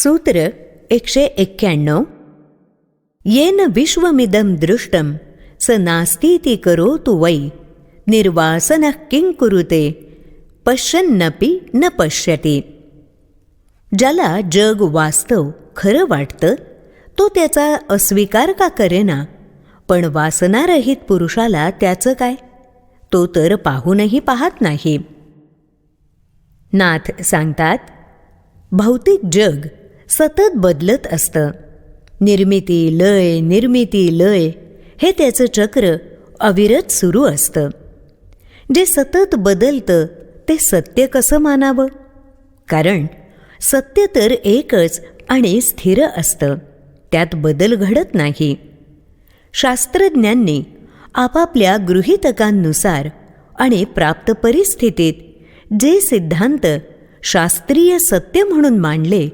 सूत्र एकशे एक्क्याण्णव येन विश्वमिदं दृष्टं स नास्तीति करोतु वै निर्वासनः किं कुरुते पश्यन्नपि न पश्यति ज्याला जग वास्तव खरं वाटतं तो त्याचा अस्वीकार का करेना पण वासनारहित पुरुषाला त्याचं काय तो तर पाहूनही पाहत नाही नाथ सांगतात भौतिक जग सतत बदलत असतं. निर्मिती लय निर्मिती लय हे त्याचं चक्र अविरत सुरू असतं. जे सतत बदलतं ते सत्य कसं मानावं? कारण सत्य तर एकच आणि स्थिर असतं. त्यात बदल घडत नाही. शास्त्रज्ञांनी आपापल्या गृहितकांनुसार आणि प्राप्त परिस्थितीत जे सिद्धांत शास्त्रीय सत्य म्हणून मांडले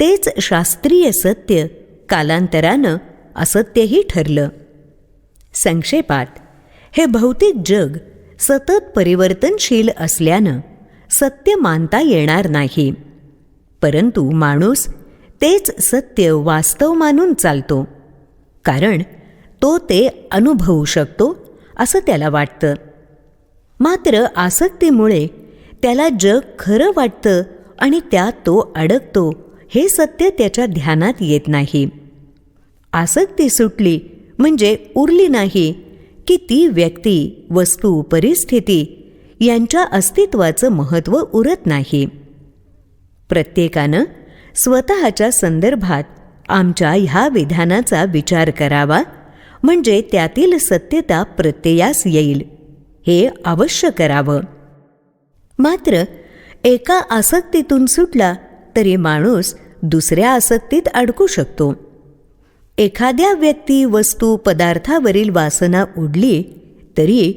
तेच शास्त्रीय सत्य कालांतरानं असत्यही ठरलं. संक्षेपात हे भौतिक जग सतत परिवर्तनशील असल्यानं सत्य मानता येणार नाही. परंतु माणूस तेच सत्य वास्तव मानून चालतो कारण तो ते अनुभवू शकतो असं त्याला वाटतं. मात्र आसक्तीमुळे त्याला जग खरं वाटतं आणि त्यात तो अडकतो हे सत्य त्याच्या ध्यानात येत नाही. आसक्ती सुटली म्हणजे उरली नाही की ती व्यक्ती वस्तू परिस्थिती यांच्या अस्तित्वाचं महत्त्व उरत नाही. प्रत्येकानं स्वतःच्या संदर्भात आमच्या ह्या विधानाचा विचार करावा म्हणजे त्यातील सत्यता प्रत्ययास येईल हे अवश्य करावं. मात्र एका आसक्तीतून सुटला तरी माणूस दुसऱ्या आसक्तीत अडकू शकतो. एखाद्या व्यक्ती वस्तू पदार्थावरील वासना उडली तरी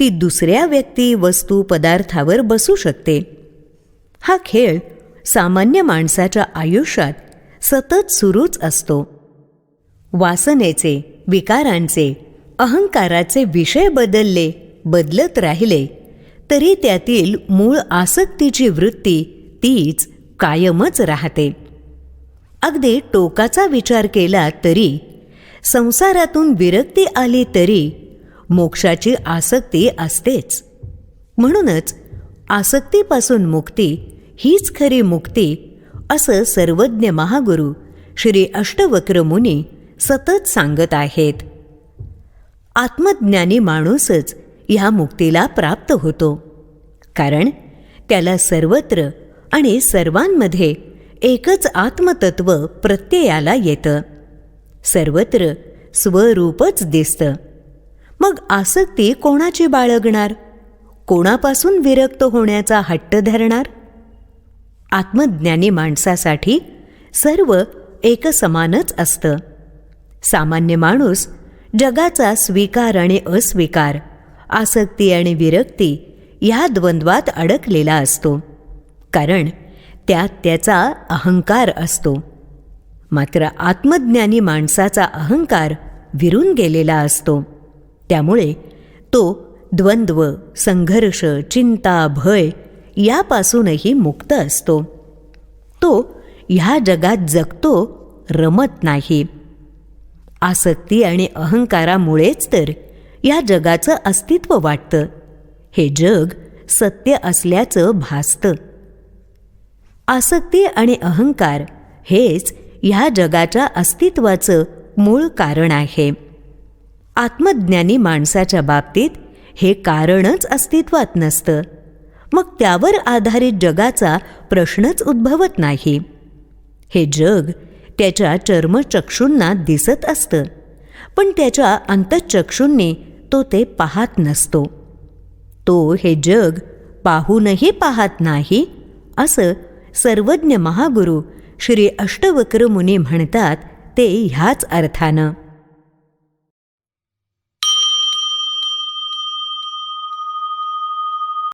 ती दुसऱ्या व्यक्ती वस्तू पदार्थावर बसू शकते. हा खेळ सामान्य माणसाच्या आयुष्यात सतत सुरूच असतो. वासनेचे विकारांचे अहंकाराचे विषय बदलले बदलत राहिले तरी त्यातील मूळ आसक्तीची वृत्ती तीच कायमच राहते. अगदी टोकाचा विचार केला तरी संसारातून विरक्ती आली तरी मोक्षाची आसक्ती असतेच. म्हणूनच आसक्तीपासून मुक्ती हीच खरी मुक्ती असं सर्वज्ञ महागुरू श्री अष्टवक्र मुनी सतत सांगत आहेत. आत्मज्ञानी माणूसच ह्या मुक्तीला प्राप्त होतो. कारण त्याला सर्वत्र आणि सर्वांमध्ये एकच आत्मतत्व प्रत्ययाला येतं. सर्वत्र स्वरूपच दिसतं. मग आसक्ती कोणाची बाळगणार? कोणापासून विरक्त होण्याचा हट्ट धरणार? आत्मज्ञानी माणसासाठी सर्व एकसमानच असतं. सामान्य माणूस जगाचा स्वीकार आणि अस्वीकार आसक्ती आणि विरक्ती ह्या द्वंद्वात अडकलेला असतो. कारण त्यात त्याचा अहंकार असतो. मात्र आत्मज्ञानी माणसाचा अहंकार विरून गेलेला असतो. त्यामुळे तो द्वंद्व संघर्ष चिंता भय यापासूनही मुक्त असतो. तो ह्या जगात जगतो रमत नाही. आसक्ती आणि अहंकारामुळेच तर या जगाचं अस्तित्व वाटतं. हे जग सत्य असल्याचं भासतं. आसक्ती आणि अहंकार हेच ह्या जगाच्या अस्तित्वाचं मूळ कारण आहे. आत्मज्ञानी माणसाच्या बाबतीत हे कारणच अस्तित्वात नसतं. मग त्यावर आधारित जगाचा प्रश्नच उद्भवत नाही. हे जग त्याच्या चर्मचक्षूंना दिसत असतं पण त्याच्या अंतचक्षूंनी तो ते पाहत नसतो. तो हे जग पाहूनही पाहत नाही असं सर्वज्ञ महागुरु श्री अष्टवक्र मुनी म्हणतात ते ह्याच अर्थानं.